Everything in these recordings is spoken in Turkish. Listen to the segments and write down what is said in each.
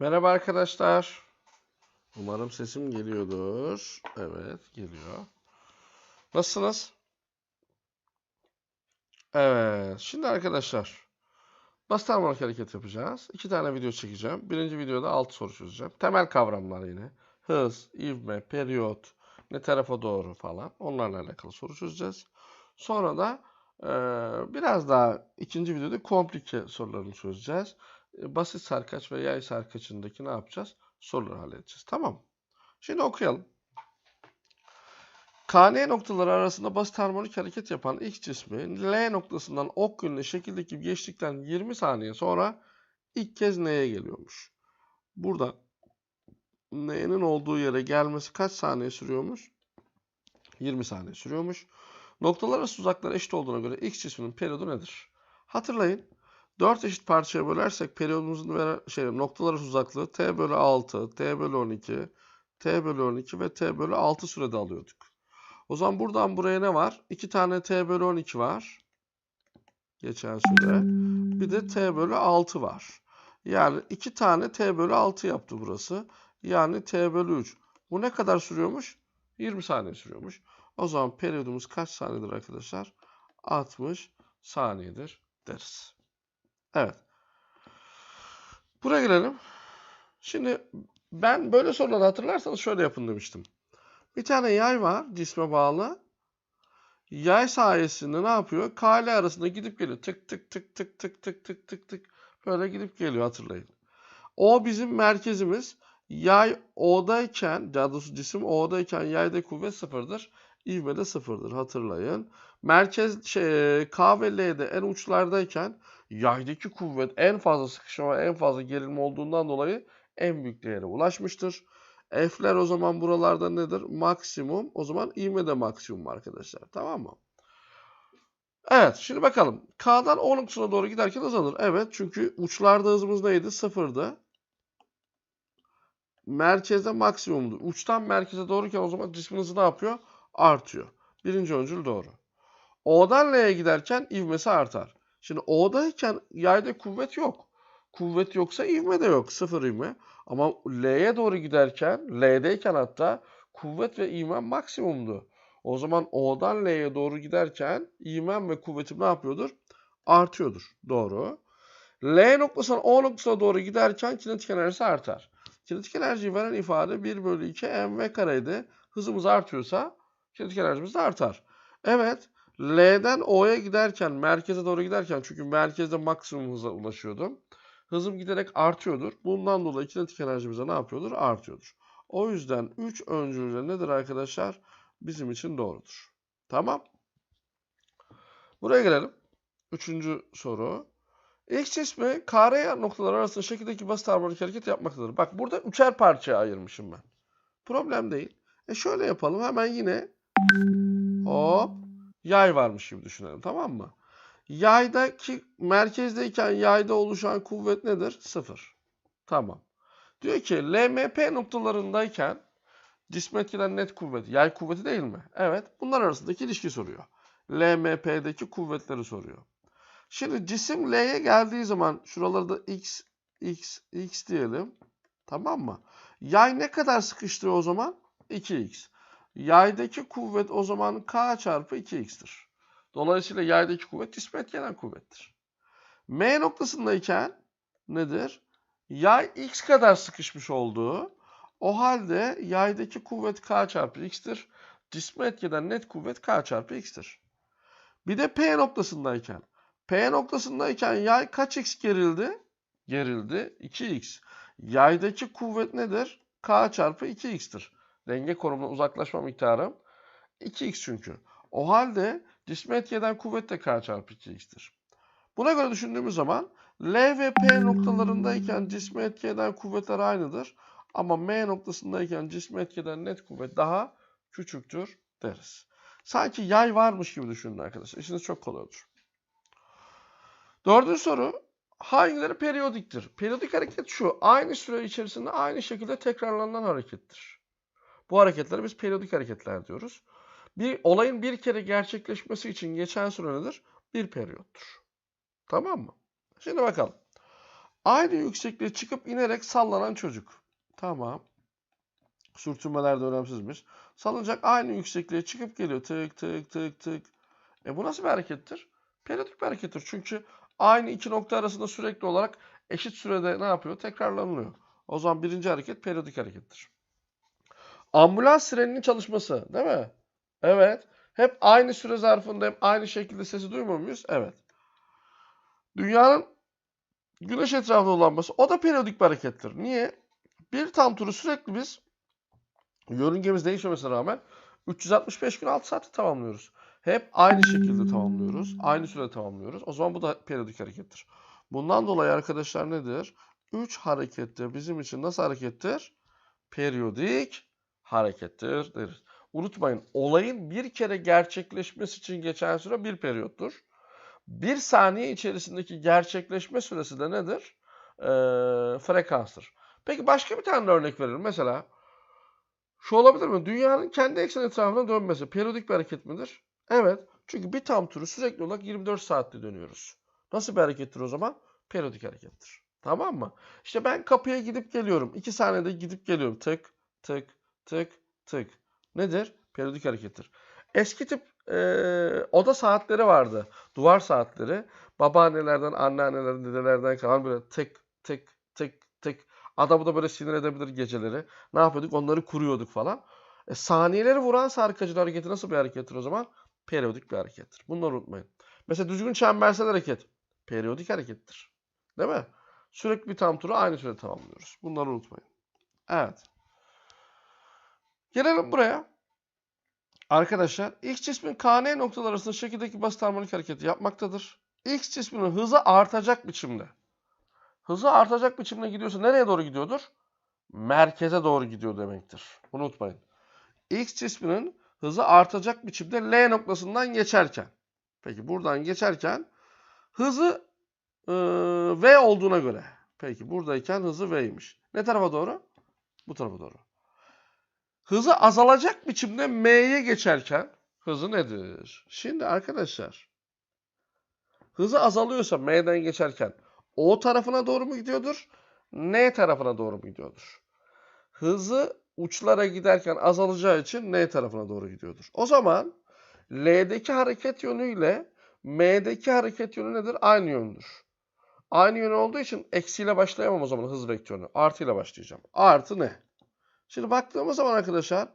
Merhaba arkadaşlar. Umarım sesim geliyordur. Evet, geliyor. Nasılsınız? Evet, şimdi arkadaşlar basit harmonik hareket yapacağız. İki tane video çekeceğim. Birinci videoda altı soru çözeceğim. Temel kavramlar yine. Hız, ivme, periyot, ne tarafa doğru falan. Onlarla alakalı soru çözeceğiz. Sonra da eee, biraz daha ikinci videoda komplike sorularını çözeceğiz. E, basit sarkaç ve yay sarkaçındaki ne yapacağız? Soruları halledeceğiz. Tamam. Şimdi okuyalım. KN noktaları arasında basit harmonik hareket yapan X cismi L noktasından ok yönüne şekildeki geçtikten 20 saniye sonra ilk kez N'ye geliyormuş. Burada N'nin olduğu yere gelmesi kaç saniye sürüyormuş? 20 saniye sürüyormuş. Noktalar arası uzaklar eşit olduğuna göre X cisminin periyodu nedir? Hatırlayın. 4 eşit parçaya bölersek periyodumuzun veren şey noktalar uzaklığı t bölü 6, t bölü 12, t bölü 12 ve t bölü 6 sürede alıyorduk. O zaman buradan buraya ne var? 2 tane t bölü 12 var. Geçen süre. Bir de t bölü 6 var. Yani 2 tane t bölü 6 yaptı burası. Yani t bölü 3. Bu ne kadar sürüyormuş? 20 saniye sürüyormuş. O zaman periyodumuz kaç saniyedir arkadaşlar? 60 saniyedir deriz. Evet. Buraya gelelim. Şimdi ben böyle soruları hatırlarsanız şöyle yapın demiştim. Bir tane yay var cisme bağlı. Yay sayesinde ne yapıyor? K ile arasında gidip geliyor. Tık tık tık tık tık tık tık tık tık. Böyle gidip geliyor hatırlayın. O bizim merkezimiz. Yay O'dayken, daha doğrusu cisim O'dayken yayda kuvvet sıfırdır. İvme de sıfırdır hatırlayın. Merkez şey, K ve L'de en uçlardayken yaydaki kuvvet en fazla sıkışma en fazla gerilme olduğundan dolayı en büyük değere ulaşmıştır. F'ler o zaman buralarda nedir? Maksimum. O zaman ivme de maksimum arkadaşlar. Tamam mı? Evet. Şimdi bakalım. K'dan O noktasına doğru giderken azalır. Evet. Çünkü uçlarda hızımız neydi? Sıfırdı. Merkezde maksimumdu. Uçtan merkeze doğruyken o zaman cismin hızı ne yapıyor? Artıyor. Birinci öncül doğru. O'dan L'ye giderken ivmesi artar. Şimdi O'dayken yayda kuvvet yok. Kuvvet yoksa ivme de yok. Sıfır ivme. Ama L'ye doğru giderken, L'deyken hatta kuvvet ve ivmem maksimumdu. O zaman O'dan L'ye doğru giderken ivmem ve kuvvetim ne yapıyordur? Artıyordur. Doğru. L noktasından O noktasına doğru giderken kinetik enerjisi artar. Kinetik enerjiyi veren ifade 1 bölü 2 mv kareydi. Hızımız artıyorsa kinetik enerjimiz de artar. Evet. L'den O'ya giderken, merkeze doğru giderken çünkü merkezde maksimum hıza ulaşıyordum. Hızım giderek artıyordur. Bundan dolayı kinetik enerjimize ne yapıyordur? Artıyordur. O yüzden 3 öncülde nedir arkadaşlar? Bizim için doğrudur. Tamam. Buraya gelelim. Üçüncü soru. X cismi kare noktalar arasında şekildeki basit harmonik hareket yapmaktadır. Bak burada üçer parçaya ayırmışım ben. Problem değil. E şöyle yapalım. Hemen yine hop yay varmış gibi düşünelim. Tamam mı? Yaydaki merkezdeyken yayda oluşan kuvvet nedir? Sıfır. Tamam. Diyor ki LMP noktalarındayken cisme etkilen net kuvvet. Yay kuvveti değil mi? Evet. Bunlar arasındaki ilişki soruyor. LMP'deki kuvvetleri soruyor. Şimdi cisim L'ye geldiği zaman şuraları da X, X, X diyelim. Tamam mı? Yay ne kadar sıkıştı o zaman? 2X. Yaydaki kuvvet o zaman K çarpı 2X'tir. Dolayısıyla yaydaki kuvvet cisme etkilenen kuvvettir. M noktasındayken nedir? Yay X kadar sıkışmış olduğu o halde yaydaki kuvvet K çarpı X'tir. Cisme etkilenen net kuvvet K çarpı X'tir. Bir de P noktasındayken P noktasındayken yay kaç x gerildi? Gerildi. 2x. Yaydaki kuvvet nedir? K çarpı 2x'tir. Denge konumundan uzaklaşma miktarım 2x çünkü. O halde cisme etki eden kuvvet de K çarpı 2x'tir. Buna göre düşündüğümüz zaman L ve P noktalarındayken cisme etki eden kuvvetler aynıdır. Ama M noktasındayken cisme etki eden net kuvvet daha küçüktür deriz. Sanki yay varmış gibi düşünün arkadaşlar. İşiniz çok kolay olur. Dördüncü soru. Hangileri periyodiktir? Periyodik hareket şu. Aynı süre içerisinde aynı şekilde tekrarlanan harekettir. Bu hareketlere biz periyodik hareketler diyoruz. Bir olayın bir kere gerçekleşmesi için geçen süre nedir? Bir periyottur. Tamam mı? Şimdi bakalım. Aynı yüksekliğe çıkıp inerek sallanan çocuk. Tamam. Sürtünmeler de önemsizmiş. Salıncak aynı yüksekliğe çıkıp geliyor. Tık tık tık tık. E bu nasıl bir harekettir? Periyodik bir harekettir. Çünkü aynı iki nokta arasında sürekli olarak eşit sürede ne yapıyor? Tekrarlanıyor. O zaman birinci hareket periyodik harekettir. Ambulans sireninin çalışması değil mi? Evet. Hep aynı süre zarfında hep aynı şekilde sesi duymuyor muyuz? Evet. Dünyanın güneş etrafında dolanması o da periyodik bir harekettir. Niye? Bir tam turu sürekli biz yörüngemiz değişmemesine rağmen 365 gün 6 saatte tamamlıyoruz. Hep aynı şekilde tamamlıyoruz. Aynı sürede tamamlıyoruz. O zaman bu da periyodik harekettir. Bundan dolayı arkadaşlar nedir? 3 harekette bizim için nasıl harekettir? Periyodik harekettir deriz. Unutmayın olayın bir kere gerçekleşmesi için geçen süre bir periyottur. Bir saniye içerisindeki gerçekleşme süresi de nedir? Ee, frekanstır. Peki başka bir tane örnek verelim. Mesela şu olabilir mi? Dünyanın kendi eksen etrafına dönmesi periyodik bir hareket midir? Evet. Çünkü bir tam turu sürekli olarak 24 saatte dönüyoruz. Nasıl bir harekettir o zaman? Periyodik harekettir. Tamam mı? İşte ben kapıya gidip geliyorum. 2 saniyede gidip geliyorum. Tık tık tık tık. Nedir? Periyodik harekettir. Eski tip e, oda saatleri vardı. Duvar saatleri. Babaannelerden, anneannelerden, dedelerden kalan böyle tık tık tık tık. Adamı da böyle sinir edebilir geceleri. Ne yapıyorduk? Onları kuruyorduk falan. E, saniyeleri vuran sarkacılı hareketi nasıl bir harekettir o zaman? Periyodik bir harekettir. Bunları unutmayın. Mesela düzgün çembersel hareket. Periyodik harekettir. Değil mi? Sürekli bir tam turu aynı sürede tamamlıyoruz. Bunları unutmayın. Evet. Gelelim buraya. Arkadaşlar X cismin KN noktaları arasında şekildeki basit harmonik hareketi yapmaktadır. X cisminin hızı artacak biçimde. Hızı artacak biçimde gidiyorsa nereye doğru gidiyordur? Merkeze doğru gidiyor demektir. Unutmayın. X cisminin hızı artacak biçimde L noktasından geçerken. Peki buradan geçerken hızı e, V olduğuna göre. Peki buradayken hızı V'ymiş. Ne tarafa doğru? Bu tarafa doğru. Hızı azalacak biçimde M'ye geçerken hızı nedir? Şimdi arkadaşlar hızı azalıyorsa M'den geçerken O tarafına doğru mu gidiyordur? N tarafına doğru mu gidiyordur? Hızı uçlara giderken azalacağı için N tarafına doğru gidiyordur. O zaman L'deki hareket yönüyle M'deki hareket yönü nedir? Aynı yöndür. Aynı yön olduğu için eksiyle başlayamam o zaman hız vektörünü. Artıyla başlayacağım. Artı ne? Şimdi baktığımız zaman arkadaşlar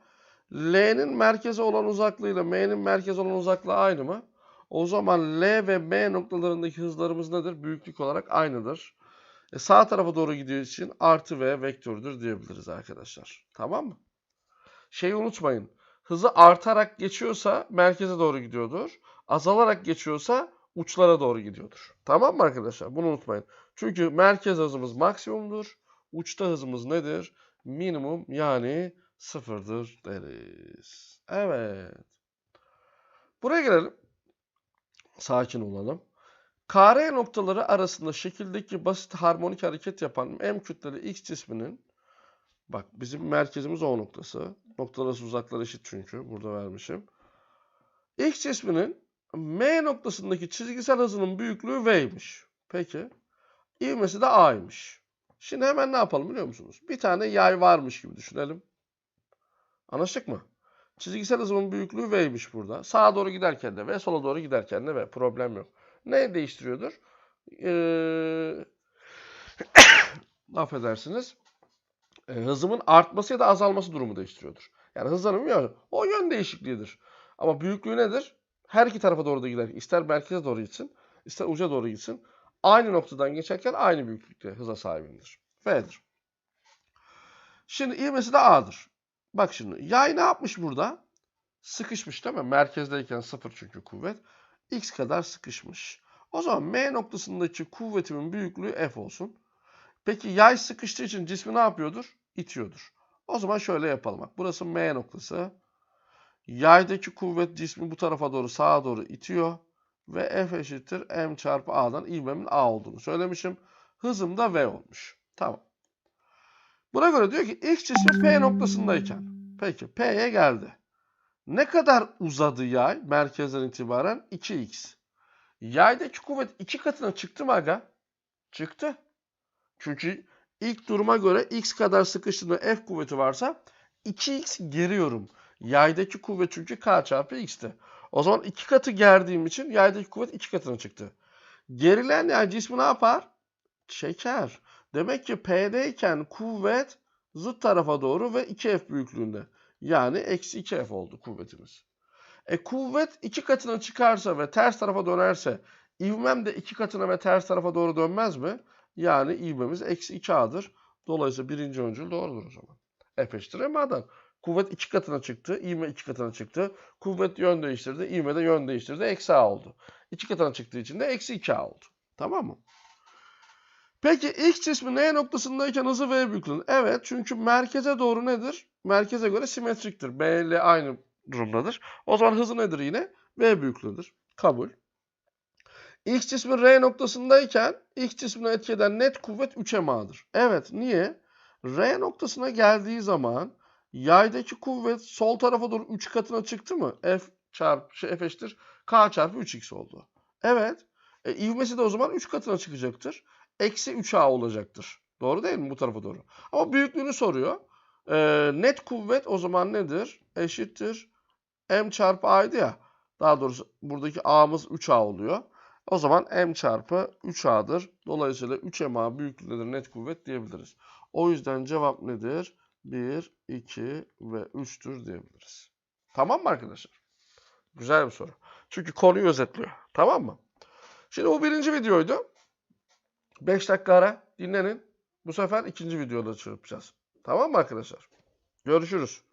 L'nin merkeze olan uzaklığıyla M'nin merkeze olan uzaklığı aynı mı? O zaman L ve M noktalarındaki hızlarımız nedir? Büyüklük olarak aynıdır. E sağ tarafa doğru gidiyor için artı V vektörüdür diyebiliriz arkadaşlar. Tamam mı? Şeyi unutmayın. Hızı artarak geçiyorsa merkeze doğru gidiyordur. Azalarak geçiyorsa uçlara doğru gidiyordur. Tamam mı arkadaşlar? Bunu unutmayın. Çünkü merkez hızımız maksimumdur. Uçta hızımız nedir? Minimum yani sıfırdır deriz. Evet. Buraya gelelim. Sakin olalım. KR noktaları arasında şekildeki basit harmonik hareket yapan M kütleli X cisminin bak bizim merkezimiz O noktası. Noktalar arası uzaklar eşit çünkü. Burada vermişim. X cisminin M noktasındaki çizgisel hızının büyüklüğü V'ymiş. Peki. İvmesi de A'ymış. Şimdi hemen ne yapalım biliyor musunuz? Bir tane yay varmış gibi düşünelim. Anlaştık mı? Çizgisel hızımın büyüklüğü V'ymiş burada. Sağa doğru giderken de V, sola doğru giderken de V. Problem yok. Ne değiştiriyordur? Ee... affedersiniz. Ee, hızımın artması ya da azalması durumu değiştiriyordur. Yani hızlanmıyor. O yön değişikliğidir. Ama büyüklüğü nedir? Her iki tarafa doğru da gider. İster merkeze doğru gitsin, ister uca doğru gitsin. Aynı noktadan geçerken aynı büyüklükte hıza sahibindir. V'dir. Şimdi ivmesi de A'dır. Bak şimdi yay ne yapmış burada? Sıkışmış değil mi? Merkezdeyken sıfır çünkü kuvvet. X kadar sıkışmış. O zaman M noktasındaki kuvvetimin büyüklüğü F olsun. Peki yay sıkıştığı için cismi ne yapıyordur? İtiyordur. O zaman şöyle yapalım. Bak burası M noktası. Yaydaki kuvvet cismi bu tarafa doğru sağa doğru itiyor. Ve F eşittir M çarpı A'dan ivmemin A olduğunu söylemişim. Hızım da V olmuş. Tamam. Buna göre diyor ki X cismi P noktasındayken. Peki P'ye geldi. Ne kadar uzadı yay merkezden itibaren? 2x. Yaydaki kuvvet 2 katına çıktı mı aga? Çıktı. Çünkü ilk duruma göre x kadar sıkıştığında F kuvveti varsa 2x geriyorum. Yaydaki kuvvet çünkü k çarpı x'ti. O zaman iki katı gerdiğim için yaydaki kuvvet iki katına çıktı. Gerilen yay cismi ne yapar? Çeker. Demek ki P'deyken kuvvet zıt tarafa doğru ve 2F büyüklüğünde. Yani eksi 2F oldu kuvvetimiz. E kuvvet iki katına çıkarsa ve ters tarafa dönerse ivmem de iki katına ve ters tarafa doğru dönmez mi? Yani ivmemiz eksi 2A'dır. Dolayısıyla birinci öncül doğrudur o zaman. F eşittir MA'dan. Kuvvet iki katına çıktı, ivme iki katına çıktı. Kuvvet yön değiştirdi, ivme de yön değiştirdi. Eksi A oldu. İki katına çıktığı için de eksi 2A oldu. Tamam mı? Peki X cismi N noktasındayken hızı V büyüklüğünde. Evet çünkü merkeze doğru nedir? Merkeze göre simetriktir. B ile aynı durumdadır. O zaman hızı nedir yine? V büyüklüğüdür. Kabul. X cismi R noktasındayken X cismine etki eden net kuvvet 3 MA'dır. Evet niye? R noktasına geldiği zaman yaydaki kuvvet sol tarafa doğru 3 katına çıktı mı? F çarpı şey F eşittir K çarpı 3X oldu. Evet. E, ivmesi de o zaman 3 katına çıkacaktır. Eksi 3A olacaktır. Doğru değil mi bu tarafa doğru? Ama büyüklüğünü soruyor. E, net kuvvet o zaman nedir? Eşittir M çarpı A'ydı ya. Daha doğrusu buradaki A'mız 3A oluyor. O zaman M çarpı 3A'dır. Dolayısıyla 3MA büyüklüğündedir net kuvvet diyebiliriz. O yüzden cevap nedir? 1, 2 ve 3'tür diyebiliriz. Tamam mı arkadaşlar? Güzel bir soru. Çünkü konuyu özetliyor. Tamam mı? Şimdi bu birinci videoydu. 5 dakika ara dinlenin. Bu sefer ikinci videoda yapacağız. Tamam mı arkadaşlar? Görüşürüz.